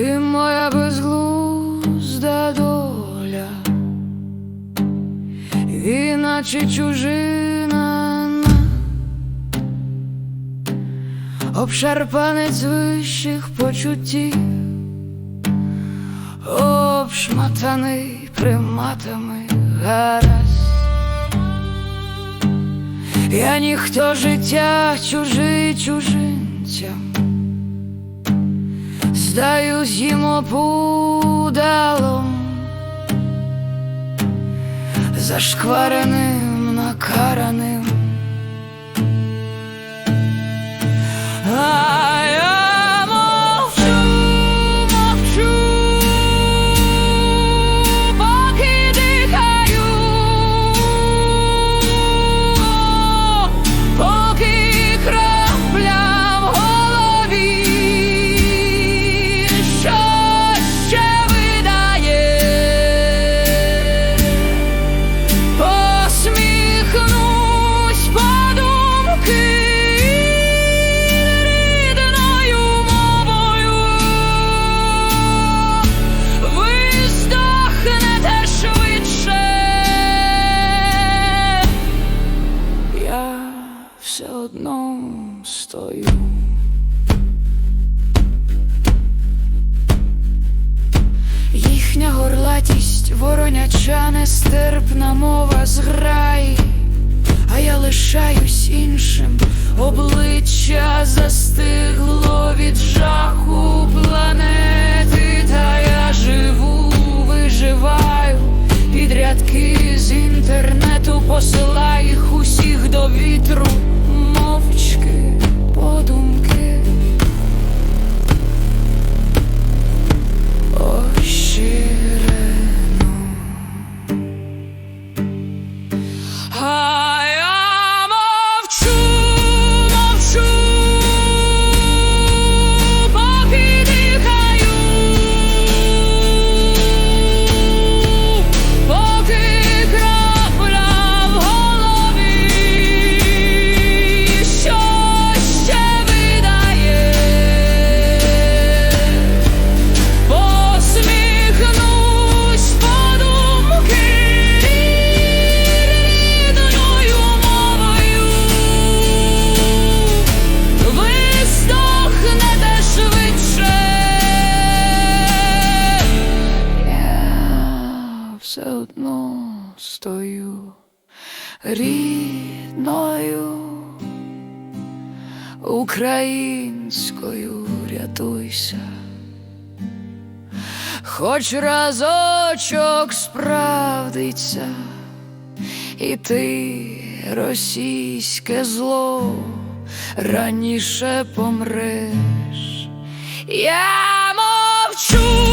Ти моя безглузда доля, іначе чужина, обшарпанець вищих почуттів, обшматаний приматами гаразд. Я ніхто життя чужий чужинцям. Здаюсь їм опудалом, зашквареним, накараним. Все одно стою. Їхня горлатість, вороняча нестерпна мова зграї, а я лишаюсь іншим, обличчя застигло від жаху планети, та я живу, виживаю. Під рядки з інтернету, посилаю їх усіх до вітру, мовчки, подумки. Стою рідною українською рятуйся. Хоч разочок справдиться, і ти, російське зло, раніше помреш. Я мовчу,